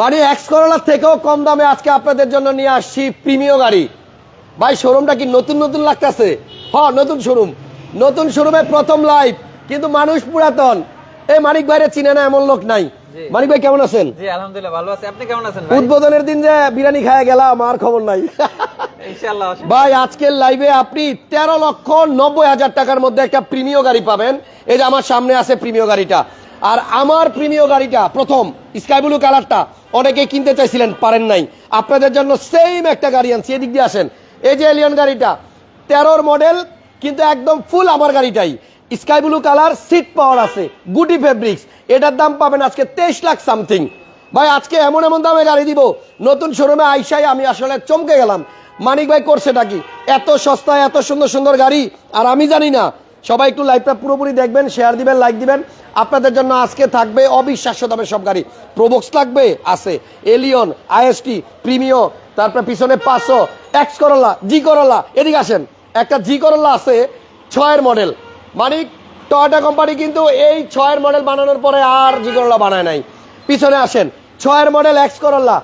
মানে এক্স করোলার থেকেও কম দামে আজকে আপনাদের জন্য নিয়ে আসছি প্রিমিয় গাড়ি। ভাই শোরুমটা কি নতুন নতুন লাগতেছে? হ নতুন শোরুম নতুন শোরুমে প্রথম লাইভ কিন্তু মানুষ পুরাতন। এই মানিক ভাইরে চিনে না এমন লোক নাই। মানিক ভাই কেমন আছেন? জি আলহামদুলিল্লাহ ভালো আছি। আপনি কেমন আছেন ভাই? উদ্বোধনের দিন যে বিরিয়ানি খায় গেলাম আর খবর নাই। ইনশাআল্লাহ ভাই আজকের লাইভে আপনি তেরো লক্ষ নব্বই হাজার টাকার মধ্যে একটা প্রিমিয় গাড়ি পাবেন। এই যে আমার সামনে আছে প্রিমিয় গাড়িটা। আর আমার প্রিমিয় গাড়িটা প্রথম স্কাই ব্লু কালারটা অনেকে কিনতে চাইছিলেন, পারেন নাই। আপনাদের জন্য সেম একটা গাড়ি আনছি, এদিক দিয়ে আসেন। এই যে এলিয়ন গাড়িটা তেরোর মডেল কিন্তু একদম ফুল আমার গাড়িটাই। Sky blue colour seat power আছে, গুটি ফেব্রিক্স এটার দাম পাবেন আজকে তেইশ লাখ সামথিং ভাই, আজকে এমন এমন দামে গাড়ি দিব, নতুন শোরুমে আইসাই আমি আসলে চমকে গেলাম। মানিক ভাই করছেটা কি? এত সস্তায়, এত সুন্দর সুন্দর গাড়ি, আর আমি জানি না সবাই একটু লাইভটা পুরোপুরি দেখবেন শেয়ার দিবেন লাইক দিবেন। আপনাদের জন্য আজকে থাকবে অবিশ্বাস্য দামের সব গাড়ি। প্রোবক্স লাগবে? আছে। এলিয়ন আইএসটি প্রিমিও তারপর পিছনে পাঁচশো। এক্স করলা জি করলা এদিকে আসেন। একটা জি করলা আছে, ছয়ের মডেল মানিক টয়টা কোম্পানি কিন্তু এই ছয়ের মডেল বানানোর পরে আর জি করলা বানায় নাই। পিছনে আসেন, ছয়ের মডেল এক্স করলা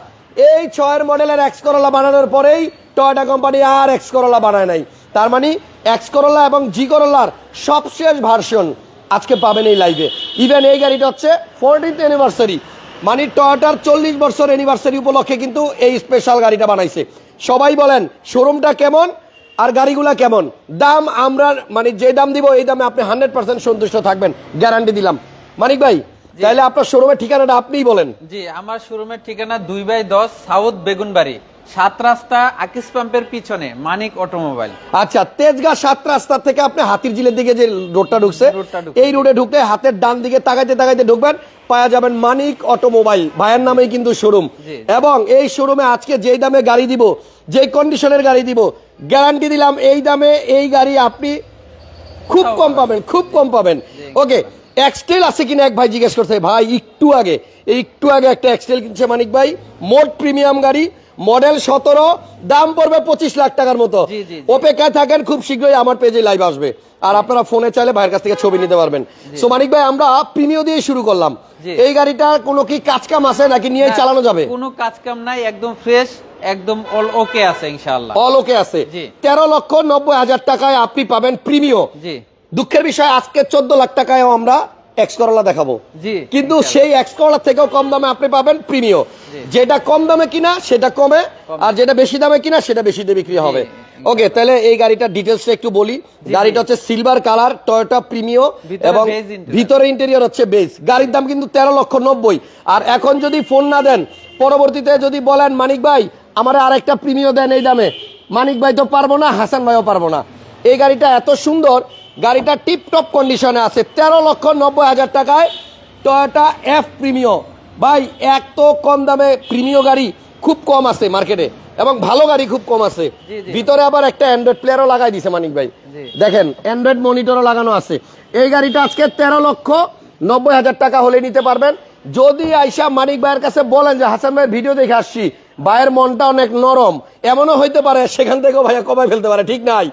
এই ছয়ের মডেলের এক্স করলা বানানোর পরেই টয়োটা কোম্পানি আর এক্স করলা বানায় নাই। তার মানে এক্স করলা এবং জি করলার সবশেষ ভার্সন আজকে পাবেন এই লাইভে ইভেন এই গাড়িটা হচ্ছে ফোরটিন্থ অ্যানিভার্সারি মানে টয়োটার চল্লিশ বছর অ্যানিভার্সারি উপলক্ষে কিন্তু এই স্পেশাল গাড়িটা বানাইছে। সবাই বলেন শোরুমটা কেমন আর গাড়িগুলা কেমন? দাম আমরা মানে যে দাম দিব এই দামে আপনি হান্ড্রেড পার্সেন্ট সন্তুষ্ট থাকবেন। গ্যারান্টি দিলাম। মানিক ভাই তাহলে আপনার শোরুমের ঠিকানাটা আপনিই বলেন। জি আমার শোরুমের ঠিকানা দুই বাই দশ সাউথ বেগুনবাড়ি। সাত রাস্তা আকিস পাম্পের পিছনে মানিক অটোমোবাইল। আচ্ছা তেজগাঁ সাত রাস্তা থেকে আপনি হাতির জিলের দিকে যে রোডটা ঢুকছে এই রোডে ঢুকলে হাতের ডান দিকে তাকাইতে তাকাইতে ঢুকবেন পাওয়া যাবেন মানিক অটোমোবাইল। ভাইয়ের নামেই কিন্তু শোরুম এবং এই শোরুমে আজকে যেই দামে গাড়ি দিব যেই কন্ডিশনের গাড়ি দিব গ্যারান্টি দিলাম এই দামে এই গাড়ি আপনি খুব কম পাবেন খুব কম পাবেন। ওকে এক্সটেল আছে কিনা এক ভাই জিজ্ঞেস করছে ভাই একটু আগে একটু আগে একটা এক্সটেল কিনছে মানিক ভাই মোট প্রিমিয়াম গাড়ি মডেল সতেরো দাম পড়বে পঁচিশ লাখ টাকার মতো। অপেক্ষায় থাকেন খুব শীঘ্রই আমার পেজে লাইভ আসবে। আর আপনারা ফোনে চাইলে ভাইয়ের কাছ থেকে ছবি নিতে পারবেন। সো মানিক ভাই আমরা প্রিমিয় দিয়ে শুরু করলাম। এই গাড়িটা কোনো কি কাজ কাম আছে নাকি নিয়ে চালানো যাবে? কোনো কাজ কাম নাই একদম ফ্রেশ একদম অল ওকে আছে ইনশাআল্লাহ। অল ওকে আছে। তেরো লক্ষ নব্বই হাজার টাকায় আপনি পাবেন প্রিমিয় জি। দুঃখের বিষয় আজকে চোদ্দ লাখ টাকায়ও আমরা এক্স করলা দেখাবো। কিন্তু সেই এক্স করলা থেকেও কম দামে আপনি পাবেন প্রিমিয় যেটা কম দামে কিনা সেটা কমে আর যেটা বেশি দামে কিনা সেটা বেশি দিয়ে বিক্রি হবে। ওকে তাহলে এই গাড়িটার ডিটেলসটা একটু বলি। গাড়িটা হচ্ছে সিলভার কালার টয়োটা প্রিমিও এবং ভিতরে ইন্টেরিয়র হচ্ছে বেস গাড়ির দাম কিন্তু তেরো লক্ষ নব্বই। আর এখন যদি ফোন না দেন পরবর্তীতে যদি বলেন মানিক ভাই আমার আরেকটা প্রিমিয় দেন এই দামে। মানিক ভাই তো পারব না হাসান ভাইও পারব না। এই গাড়িটা এত সুন্দর গাড়িটা টিপ টপ কন্ডিশনে আছে। তেরো লক্ষ নব্বই হাজার টাকায় টয়োটা এফ প্রিমিও ভাই এক তো কম দামে প্রিমিয় গাড়ি খুব কম আছে মার্কেটে এবং ভালো গাড়ি খুব কম আছে। ভিতরে আবার একটা অ্যান্ড্রয়েড প্লেয়ারও লাগাই দিছে মানিক ভাই। দেখেন অ্যান্ড্রয়েড মনিটরও লাগানো আছে। এই গাড়িটা আজকে তেরো লক্ষ নব্বই হাজার টাকা হলে নিতে পারবেন। যদি আইসা মানিক ভাইয়ের কাছে বলেন যে হাসান ভাই ভিডিও দেখে আসছি। ভাইয়ের মনটা অনেক নরম। এমনও হইতে পারে সেখান থেকেও ভাইয়া কমাই ফেলতে পারে। ঠিক নাই?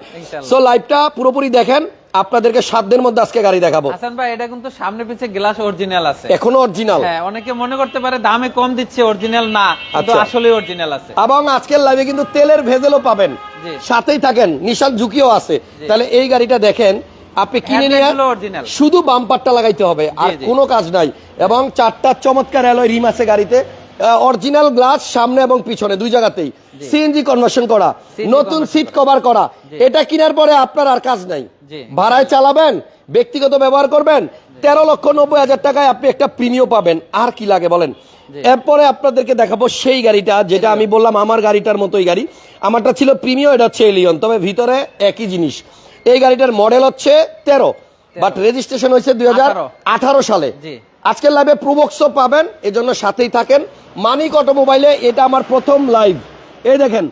সো লাইভটা পুরোপুরি দেখেন। আপনাদেরকে দিনের মধ্যে আজকে গাড়ি দেখাবো। হাসান ভাই এটা কিন্তু সামনে পিছে গ্লাস অরিজিনাল আছে। এখনও অরিজিনাল হ্যাঁ অনেকে মনে করতে পারে দামে কম দিচ্ছে অরিজিনাল না কিন্তু আচ্ছা। আসলে অরিজিনাল আছে। এবং আজকের লাইভে কিন্তু তেলের ভেজেলও পাবেন। সাথেই থাকেন নিশান ঝুঁকিও আছে। তাহলে এই গাড়িটা দেখেন আপনি কিনে নিয়ে। শুধু বাম্পারটা লাগাইতে হবে আর কোনো কাজ নাই। এবং চারটা চমৎকার অ্যালয় রিম আছে গাড়িতে। অরিজিনাল গ্লাস সামনে এবং পিছনে দুই জায়গাতেই। সিএনজি কনভার্সন করা নতুন সিট কভার করা। এটা কেনার পরে আপনার আর কাজ নাই। ভাড়ায় চালাবেন ব্যক্তিগত ব্যবহার করবেন তেরো লক্ষ নব্বই হাজার টাকায় আপনি একটা প্রিমিয় পাবেন। আর কি লাগে বলেন? এরপরে আপনাদেরকে দেখাবো সেই গাড়িটা যেটা আমি বললাম আমার গাড়িটার মতোই গাড়ি। আমারটা ছিল প্রিমিয় এটা হচ্ছে এলিয়ন তবে ভিতরে একই জিনিস। এই গাড়িটার মডেল হচ্ছে তেরো বাট রেজিস্ট্রেশন হয়েছে দুই আঠারো। সালে। আজকের লাইভে প্রবক্সও পাবেন এজন্য সাথেই থাকেন। মানিক অটোমোবাইলে এটা আমার প্রথম লাইভ এই দেখেন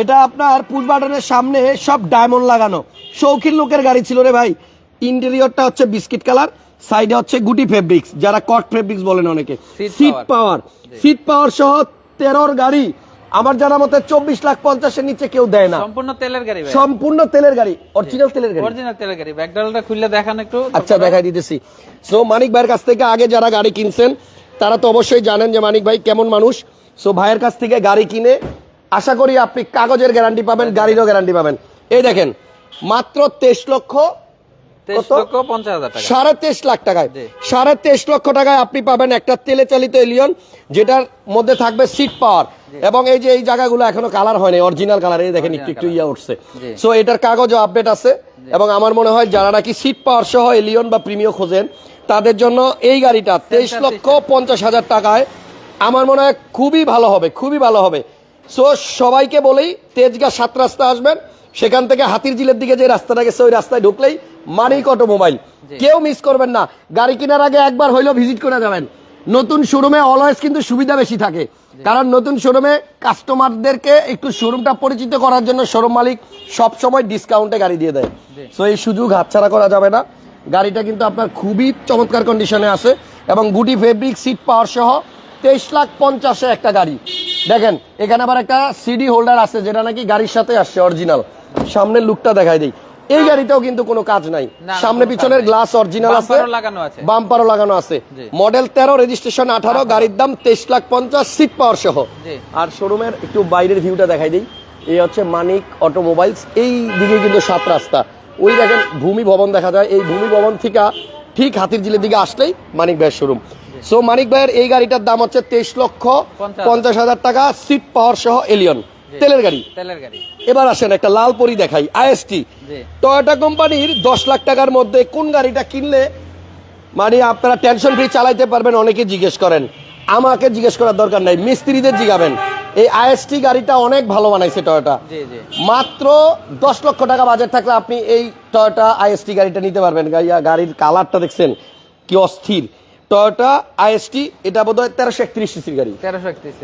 এটা আপনার পুশ বাটনের সামনে সব ডায়মন্ড লাগানো। শৌখিন লোকের গাড়ি ছিল রে ভাই। ইন্টেরিয়রটা হচ্ছে বিস্কিট কালার সাইডে হচ্ছে গুটি ফেব্রিক্স যারা কট ফেব্রিক্স বলেন অনেকে। সিট পাওয়ার সিট পাওয়ার সহ তেরোর গাড়ি। আমার জানা মতে চব্বিশ লাখ পঞ্চাশের নিচে কেউ দেয় না। সম্পূর্ণ তেলের গাড়ি সম্পূর্ণ তেলের গাড়ি অরিজিনাল তেলের গাড়ি। অরিজিনাল তেলের গাড়ি। ব্যাকডালটা খুললে দেখান একটু। আচ্ছা দেখাই দিতেছি। সো মানিক ভাইয়ের কাছ থেকে আগে যারা গাড়ি কিনছেন তারা তো অবশ্যই জানেন যে মানিক ভাই কেমন মানুষ। সো ভাইয়ের কাছ থেকে গাড়ি কিনে আশা করি আপনি কাগজের গ্যারান্টি পাবেন গাড়িরও গ্যারান্টি পাবেন। এই দেখেন মাত্র তেইশ লক্ষ সাড়ে তেইশ লাখ টাকায়। সাড়ে তেইশ লক্ষ টাকায় আপনি পাবেন একটা তেলে চালিত এলিয়ন যেটার মধ্যে থাকবে সিট পাওয়ার এবং এই যে এই জায়গাগুলো এখনও কালার হয়নি অরিজিনাল কালার এই দেখেন একটু একটু ইয়া উঠছে। সো এটার কাগজও আপডেট আছে। এবং আমার মনে হয় যারা নাকি সিট পাওয়ার সহ এলিয়ন বা প্রিমিয় খোঁজেন তাদের জন্য এই গাড়িটা তেইশ লক্ষ পঞ্চাশ হাজার টাকায় আমার মনে হয় খুবই ভালো হবে খুবই ভালো হবে। সো সবাইকে বলেই তেজগাঁ সাত রাস্তা আসবেন। সেখান থেকে হাতির জিলের দিকে যে রাস্তাটা গেছে ওই রাস্তায় ঢুকলেই মানিক অটোমোবাইল। কেউ মিস করবেন না। গাড়ি কেনার আগে একবার হইলেও ভিজিট করে যাবেন। নতুন শোরুমে অলওয়েজ কিন্তু সুবিধা বেশি থাকে। কারণ নতুন শোরুমে কাস্টমারদেরকে একটু শোরুমটা পরিচিত করার জন্য শোরুম মালিক সব সময় ডিসকাউন্টে গাড়ি দিয়ে দেয়। সো এই সুযোগ হাতছাড়া করা যাবে না। গাড়িটা কিন্তু আপনার খুবই চমৎকার কন্ডিশনে আছে এবং গুটি ফেব্রিক সিট পাওয়ার সহ তেইশ লাখ পঞ্চাশে একটা গাড়ি। দেখেন এখানে আবার একটা সিডি হোল্ডার আছে যেটা নাকি গাড়ির সাথে আসছে অরিজিনাল সামনের লুকটা দেখাই দিই। এই গাড়িটাও কিন্তু কোনো কাজ নাই। সামনে পিছনের গ্লাস অরিজিনাল আছে বাম্পারও। লাগানো আছে। মডেল তেরো রেজিস্ট্রেশন আঠারো গাড়ির দাম তেইশ লাখ পঞ্চাশ সিট পাওয়ার সহ। আর শোরুমের একটু বাইরের ভিউটা দেখাই দিই। এই হচ্ছে মানিক অটোমোবাইলস এই দিকে কিন্তু সাত রাস্তা। ওই দেখেন ভূমি ভবন দেখা যায়। এই ভূমি ভবন থেকে ঠিক হাতির জিলের দিকে আসলেই মানিক ভাইয়ের শোরুম সো মানিক ভাইয়ের এই গাড়িটার দাম হচ্ছে তেইশ লক্ষ পঞ্চাশ। হাজার টাকা সিট পাওয়ার সহ এলিয়ন তেলের গাড়ি। তেলের গাড়ি। এবার আসেন একটা লাল পরি দেখাই আইএসটি টয়োটা কোম্পানির দশ লাখ টাকার মধ্যে কোন গাড়িটা কিনলে মানে আপনারা টেনশন ফ্রি চালাইতে পারবেন অনেকে জিজ্ঞেস করেন। আমাকে জিজ্ঞেস করার দরকার নাই মিস্ত্রিদের জিগাবেন। এই আইএসটি গাড়িটা অনেক ভালো বানাইছে টয়োটা মাত্র দশ লক্ষ টাকা বাজেট থাকলে আপনি এই টয়োটা আইএসটি গাড়িটা নিতে পারবেন। গাড়ি- গাড়ির কালারটা দেখছেন কি অস্থির। টয়োটা আইএসটি এটা বোধ হয় তেরোশো একত্রিশ সিসির গাড়ি।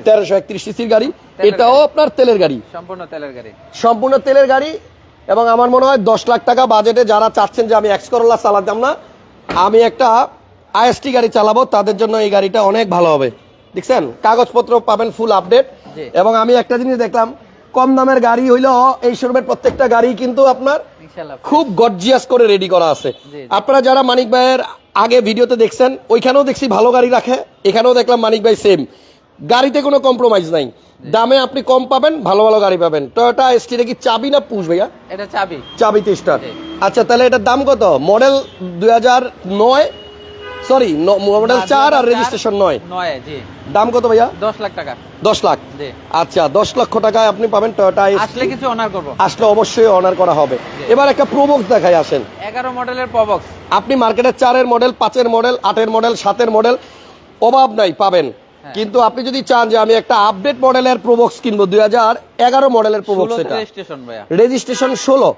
তেরোশো একত্রিশ সিসির গাড়ি। এটাও আপনার তেলের গাড়ি। সম্পূর্ণ তেলের গাড়ি। সম্পূর্ণ তেলের গাড়ি এবং আমার মনে হয় দশ লাখ টাকা বাজেটে যারা চাচ্ছেন যে আমি এক্স করোলা চালাতাম না আমি একটা আইএসটি গাড়ি চালাবো তাদের জন্য এই গাড়িটা অনেক ভালো হবে। দেখছেন? কাগজপত্র পাবেন ফুল আপডেট এবং আমি একটা জিনিস দেখলাম কম দামের গাড়ি হইল এই শোরুমের প্রত্যেকটা গাড়ি কিন্তু আপনার খুব গর্জিয়াস করে রেডি করা আছে। আপনারা যারা মানিক ভাইয়ের আগে ভিডিওতে দেখছেন ওইখানেও দেখছি ভালো গাড়ি রাখে এখানেও দেখলাম মানিক ভাই সেম গাড়িতে কোনো কম্প্রোমাইজ নাই। দামে আপনি কম পাবেন ভালো ভালো গাড়ি পাবেন। টয়োটা এসটিটা কি চাবি না পুষ ভাইয়া? এটা চাবি। চাবিতে স্টার্ট আচ্ছা তাহলে এটার দাম কত? মডেল দুই হাজার নয় সরি মডেল চার আর রেজিস্ট্রেশন নয়। দাম কত ভাইয়া? দশ লাখ টাকা। দশ লাখ? আচ্ছা দশ লক্ষ টাকায় আপনি পাবেন টয়োটা আসলে কিছু অনার করব। আসলে অবশ্যই অনার করা হবে। এবার একটা প্রোবক্স দেখাই আসেন। এগারো মডেলের পবক্স আপনি মার্কেটের চারের মডেল পাঁচের মডেল আটের মডেল সাতের মডেল অভাব নাই পাবেন। হ্যাঁ। কিন্তু আপনি যদি চান যে আমি একটা আপডেট মডেলের প্রোবক্স কিনবো দুই হাজার এগারো মডেলের প্রোবক্স এটা। রেজিস্ট্রেশন ষোলো।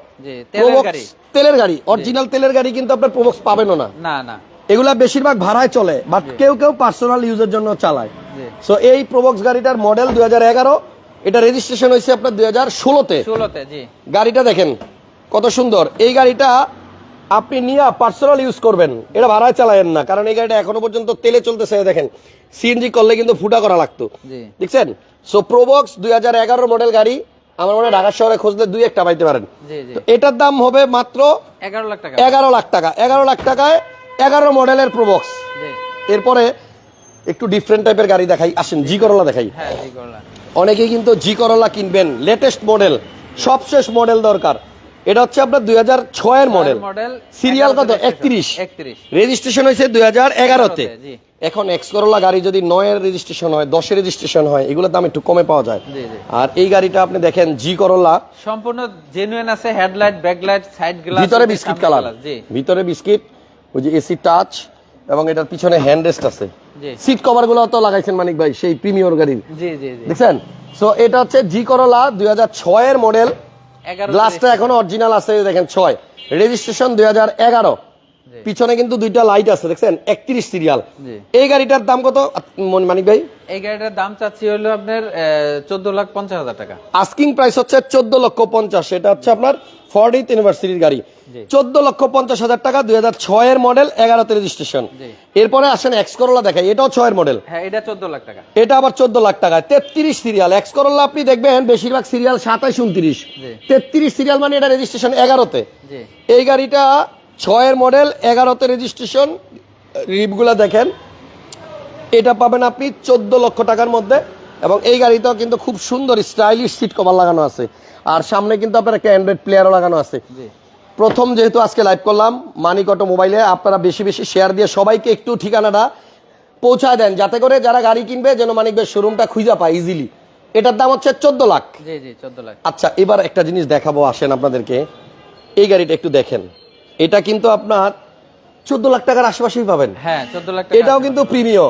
তেলের গাড়ি। তেলের গাড়ি অরিজিনাল তেলের গাড়ি কিন্তু আপনার প্রোবক্স পাবেনও না। না না। এগুলা বেশিরভাগ ভাড়ায় চলে বাট কেউ কেউ পার্সোনাল ইউজের জন্য চালায়। সো এই প্রোবক্স গাড়িটার মডেল দুই হাজার এগারো এটা রেজিস্ট্রেশন হয়েছে আপনার দুই হাজার ষোলোতে। গাড়িটা দেখেন কত সুন্দর। এই গাড়িটা আপনি নিয়ে পার্সোনাল ইউজ করবেন এটা ভাড়ায় চালায়েন না কারণ এই গাড়িটা এখনও পর্যন্ত তেলে চলতেছে দেখেন। সিএনজি করলে কিন্তু ফুটা করা লাগতো। দেখছেন? সো প্রোবক্স দুই হাজার এগারো মডেল গাড়ি আমার মনে হয় ঢাকা শহরে খুঁজলে দুই একটা পাইতে পারেন। এটার দাম হবে মাত্র এগারো লাখ টাকা। এগারো লাখ টাকা। এগারো লাখ টাকায় এগারো মডেলের প্রোবক্স এরপরে একটু ডিফারেন্ট টাইপের গাড়ি দেখাই আসেন জি করলা দেখাই। হ্যাঁ অনেকেই কিন্তু জি করলা কিনবেন লেটেস্ট মডেল সবশেষ মডেল দরকার। এটা হচ্ছে আপনার দুই হাজার ছয়ের মডেল সিরিয়াল কত? একত্রিশ। রেজিস্ট্রেশন হয়েছে দুই হাজার এগারোতে। এখন এক্স করলা গাড়ি যদি নয়ের রেজিস্ট্রেশন হয় দশের রেজিস্ট্রেশন হয় এগুলোর দাম একটু কমে পাওয়া যায়। আর এই গাড়িটা আপনি দেখেন জি করলা সম্পূর্ণ জেনুইন আছে হেডলাইট ব্যাকলাইট সাইড গ্লাস ভিতরে বিস্কিট কালার ভিতরে বিস্কিট। ওই যে এসি টাচ এবং এটার পিছনে হ্যান্ড রেস্ট আছে। সিট কভারগুলো তো লাগাইছেন মানিক ভাই সেই প্রিমিয়র গাড়ির। দেখছেন? সো এটা হচ্ছে জি করলা দুই হাজার ছয়ের মডেল লাস্টটা গ্লাসটা এখনও অরিজিনাল আছে দেখেন ছয়। রেজিস্ট্রেশন দুই হাজার এগারো। পিছনে কিন্তু দুইটা লাইট আছে দেখছেন? একত্রিশ সিরিয়াল এই গাড়িটার দাম কত মানিক ভাই? এই গাড়িটার দাম চাচ্ছি হলো আপনার চোদ্দ লাখ পঞ্চাশ হাজার টাকা। আস্কিং প্রাইস হচ্ছে চোদ্দ লক্ষ পঞ্চাশ এটা হচ্ছে আপনার ফর্টিথ ইউনিভার্সিটির গাড়ি। চোদ্দ লক্ষ পঞ্চাশ হাজার টাকা দুই হাজার ছয়ের মডেল এগারোতে রেজিস্ট্রেশন। এরপরে আসেন এক্স করোলা দেখাই এটাও ছয়ের মডেল হ্যাঁ এটা চোদ্দ লাখ টাকা। এটা আবার চোদ্দ লাখ টাকা তেত্রিশ সিরিয়াল এক্স করোলা আপনি দেখবেন বেশিরভাগ সিরিয়াল সাতাইশ উনত্রিশ। তেত্রিশ সিরিয়াল মানে এটা রেজিস্ট্রেশন এগারোতে। জি। এই গাড়িটা ছয়ের মডেল এগারোতে রেজিস্ট্রেশন রিপগুলা দেখেন। এটা পাবেন আপনি চোদ্দ লক্ষ টাকার মধ্যে এবং এই গাড়িটাও কিন্তু খুব সুন্দর স্টাইলিশ সিট কভার লাগানো আছে। আর সামনে কিন্তু আপনার একটা অ্যান্ড্রয়েড প্লেয়ারও লাগানো আছে। প্রথম যেহেতু আজকে লাইভ করলাম মানিক অটো মোবাইলে আপনারা বেশি বেশি শেয়ার দিয়ে সবাইকে একটু ঠিকানাটা পৌঁছায় দেন যাতে করে যারা গাড়ি কিনবে যেন মানিক ভাই শোরুমটা খুঁজে পায় ইজিলি এটার দাম হচ্ছে চোদ্দ লাখ। জি জি চোদ্দ লাখ। আচ্ছা এবার একটা জিনিস দেখাবো আসেন আপনাদেরকে। এই গাড়িটা একটু দেখেন। এটা কিন্তু আপনার চোদ্দ লাখ টাকার আশেপাশেই পাবেন। হ্যাঁ চোদ্দ লাখ এটাও কিন্তু প্রিমিয়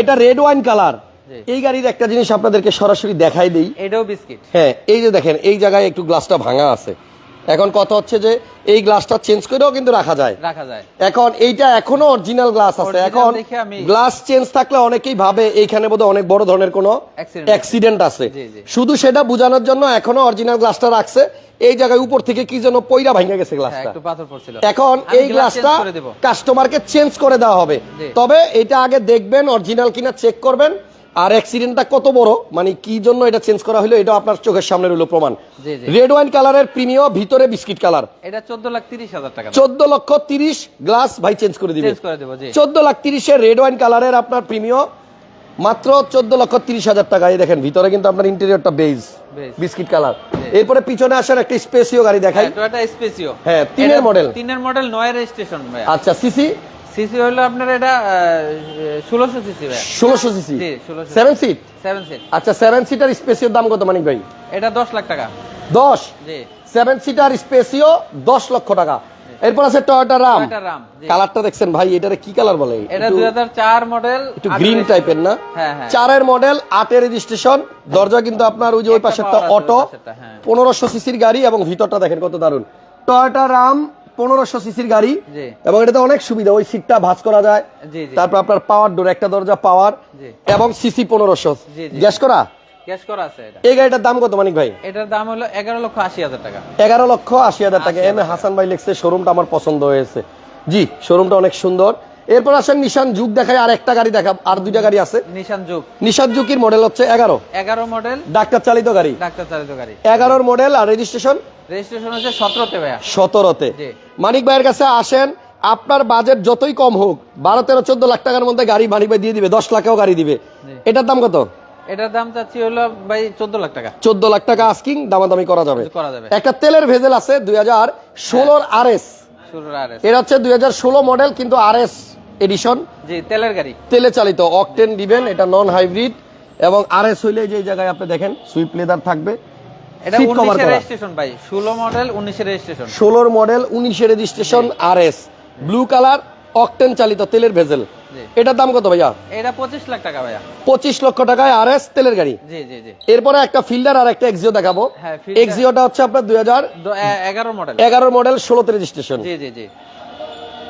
এটা রেড ওয়াইন কালার এই গাড়ির একটা জিনিস আপনাদেরকে সরাসরি দেখাই দিই। এটাও বিস্কিট। হ্যাঁ এই যে দেখেন এই জায়গায় একটু গ্লাসটা ভাঙা আছে। এখন কথা হচ্ছে যে এই গ্লাসটা চেঞ্জ করেও কিন্তু রাখা যায়। রাখা যায়। এখন এইটা এখনও অরিজিনাল গ্লাস আছে। এখন গ্লাস চেঞ্জ থাকলে অনেকেই ভাবে এইখানে বোধহয় অনেক বড় ধরনের কোনো অ্যাক্সিডেন্ট আছে। শুধু সেটা বোঝানোর জন্য এখনও অরিজিনাল গ্লাসটা রাখছে। এই জায়গায় উপর থেকে কি যেন পয়রা ভাঙা গেছে হ্যাঁ গ্লাসটা একটু পাথর পড়ছিল। এখন এই গ্লাসটা। কাস্টমারকে চেঞ্জ করে দেওয়া হবে। তবে এটা আগে দেখবেন অরিজিনাল কিনা চেক করবেন। আর অ্যাক্সিডেন্টটা কত বড়? মানে কি জন্য এটা চেঞ্জ করা হলো? এটা আপনার চোখের সামনে রইল প্রমাণ। রেড ওয়াইন কালারের প্রিমিয় ভিতরে বিস্কিট কালার এটা চোদ্দ লাখ তিরিশ হাজার টাকা। চোদ্দ লক্ষ তিরিশ গ্লাস ভাই চেঞ্জ করে দিবে। চেঞ্জ করে দেবো জি। চোদ্দ লাখ তিরিশের রেড ওয়াইন কালারের আপনার প্রিমিয় মাত্র চোদ্দ লক্ষ তিরিশ হাজার টাকা। এই দেখেন ভিতরে কিন্তু আপনার ইন্টেরিয়রটা বেজ বিস্কিট কালার এরপরে পিছনে আসার একটা স্পেসিও গাড়ি দেখাই। টয়োটা স্পেসিও হ্যাঁ, তিনের মডেল তিনের মডেল নয় রেজিস্ট্রেশন আচ্ছা সিসি সিসি হলো আপনার এটা ষোলোশো সিসি ভাইয়া ষোলোশো সিসি? জি, 1600 সেভেন সিট সিট আচ্ছা সিটার স্পেসিওর দাম কত মানিক ভাই? এটা দশ লাখ টাকা। দশ? জি। সেভেন সিটার স্পেসিও দশ লক্ষ টাকা। এরপর আছে টয়োটা রাম কালারটা দেখছেন ভাই এটারে কি কালার বলে? এটা একটু- দুই হাজার চার মডেল একটু গ্রিন টাইপের না? হ্যাঁ, হ্যাঁ। চারের মডেল আটের রেজিস্ট্রেশন দরজা কিন্তু আপনার ওই যে ওই একটা পাশেরটা অটো হ্যাঁ। পনেরোশো সিসির গাড়ি এবং ভিতরটা দেখেন কত দারুণ টয়োটা রাম পনেরোশো সিসির গাড়ি এবং এটাতে অনেক সুবিধা ওই সিটটা ভাজ করা যায়। তারপর আপনার পাওয়ার ডোর একটা দরজা পাওয়ার এবং সিসি পনেরোশো। গ্যাস করা? ক্যাশ করা আছে এটা। এই গাড়িটার দাম কত মানিক ভাই? এটার দাম হলো এগারো লক্ষ আশি হাজার টাকা। এগারো লক্ষ আশি হাজার টাকা। এম হাসান ভাই লিখছে শোরুমটা আমার পছন্দ হয়েছে। জি শোরুমটা অনেক সুন্দর। এরপর আসেন নিশান যুগ দেখায় আর একটা গাড়ি দেখা আর দুইটা গাড়ি আছে। নিশান যুগ। নিশান যুগের মডেল হচ্ছে এগারো। এগারো মডেল ডাক্তার চালিত গাড়ি। ডাক্তার চালিত গাড়ি। এগারোর মডেল আর রেজিস্ট্রেশন রেজিস্ট্রেশন হচ্ছে সতেরোতে ভাইয়া। সতেরোতে। মানিক ভাইয়ের কাছে আসেন আপনার বাজেট যতই কম হোক বারো তেরো চোদ্দ লাখ টাকার মধ্যে গাড়ি মানিক ভাই দিয়ে দিবে দশ লাখেও গাড়ি দিবে। এটার দাম কত? এটার দাম চাচ্ছি হলো ভাই চোদ্দ লাখ টাকা। চোদ্দ লাখ টাকা আস্কিং দামাদামি করা যাবে। করা যাবে। একটা তেলের ভেজেল আছে দুই হাজার ষোলোর আর এস। এটা হচ্ছে দুই ষোলো মডেল কিন্তু আর এস এডিশন। জি তেলের গাড়ি। তেলে চালিত অকটেন দিবেন এটা নন হাইব্রিড এবং আর এস হইলে যে জায়গায় আপনি দেখেন সুইপ লেদার থাকবে এটা Seat cover উনিশের রেজিস্ট্রেশন ভাই ষোলো মডেল উনিশের রেজিস্ট্রেশন ষোলোর মডেল উনিশের রেজিস্ট্রেশন আর এস। ব্লু কালার অকটেন চালিত তেলের ভেজেল। জি। এটার দাম কত ভাইয়া? এটা পঁচিশ লাখ টাকা ভাইয়া। পঁচিশ লক্ষ টাকায় আর এস তেলের গাড়ি। জি জি জি। এরপরে একটা ফিল্ডার আর একটা এক্সিও দেখাবো। হ্যাঁ, এক্সিওটা হচ্ছে আপনার দুই হাজার এগারো মডেল এগারো মডেল ষোলোতে রেজিস্ট্রেশন জি জি জি।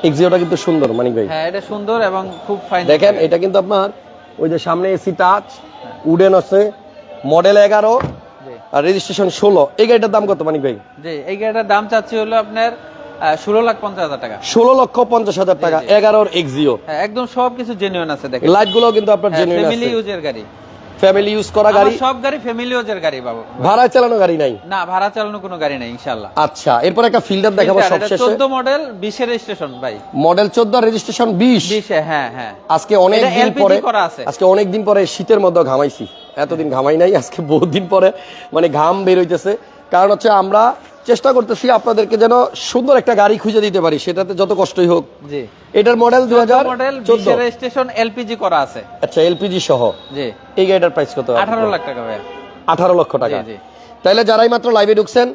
এক্সিওটা কিন্তু সুন্দর মানিক ভাই। হ্যাঁ এটা সুন্দর এবং খুব ফাইন দেখেন এটা কিন্তু আপনার ওই যে সামনে এসি টাচ উডেন আছে মডেল এগারো আর রেজিস্ট্রেশন ষোলো। এই গাড়িটার দাম কত মানিক ভাই? জি এই গাড়িটার দাম চাচ্ছি হলো আপনার ষোলো লাখ পঞ্চাশ হাজার টাকা। ষোলো লক্ষ পঞ্চাশ হাজার টাকা এগারোর এক্সিও হ্যাঁ একদম সব কিছু জেনুইন আছে দেখেন। কিন্তু আপনার জেনুইন আছে। ইউজের গাড়ি। ফ্যামিলি ইউজ করা গাড়ি। সব গাড়ি ফ্যামিলি ইউজের গাড়ি বাবু ভাড়ায় চালানো গাড়ি নাই? না ভাড়া চালানো কোনো গাড়ি নাই ইনশাল্লাহ আচ্ছা এরপর একটা ফিল্টার দেখাবো সবশেষে। চোদ্দ মডেল বিশের রেজিস্ট্রেশন ভাই। মডেল চোদ্দ রেজিস্ট্রেশন বিশ। বিশে হ্যাঁ হ্যাঁ। আজকে অনেক দিন পরে। আজকে অনেক দিন পরে শীতের মধ্যে ঘামাইছি। এতদিন ঘামাই নাই আজকে বহুত দিন পরে মানে ঘাম বের হইতেছে। কারণ হচ্ছে আমরা চেষ্টা করতেছি আপনাদেরকে যেন সুন্দর একটা গাড়ি খুঁজে দিতে পারি সেটাতে যত কষ্টই হোক। জি। এটার মডেল দু হাজার মডেল রেজিস্ট্রেশন এলপিজি করা আছে। আচ্ছা এলপিজি সহ। জি। এই গাড়িটার প্রাইস কত? আঠারো লাখ টাকা ভাই আঠারো লক্ষ টাকা। জি, জি। তাহলে যারাই মাত্র লাইভে ঢুকছেন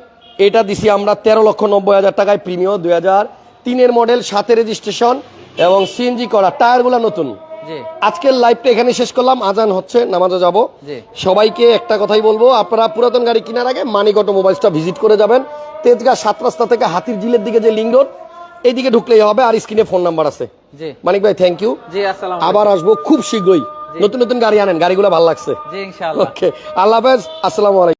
এটা দিছি আমরা তেরো লক্ষ নব্বই হাজার টাকায় প্রিমিয় দুই হাজার। তিনের মডেল সাথে রেজিস্ট্রেশন এবং সিএনজি করা। টায়ারগুলো নতুন। আজকের লাইভটা এখানে শেষ করলাম। আজান হচ্ছে নামাজে যাব। সবাইকে একটা কথাই বলব আপনারা পুরাতন গাড়ি কেনার আগে মানিকটো মোবাইলসটা ভিজিট করে যাবেন। তেজগা সাত রাস্তা থেকে হাতির ঝিলের দিকে যে লিঙ্ক রোড এইদিকে ঢুকলেই হবে আর স্ক্রিনে ফোন নাম্বার আছে। মানিক ভাই থ্যাংক ইউ আবার আসব খুব শীঘ্রই। নতুন নতুন গাড়ি আনেন গাড়িগুলো ভালো লাগছে। ওকে আল্লাহ হাফেজ আসসালামু আলাইকুম।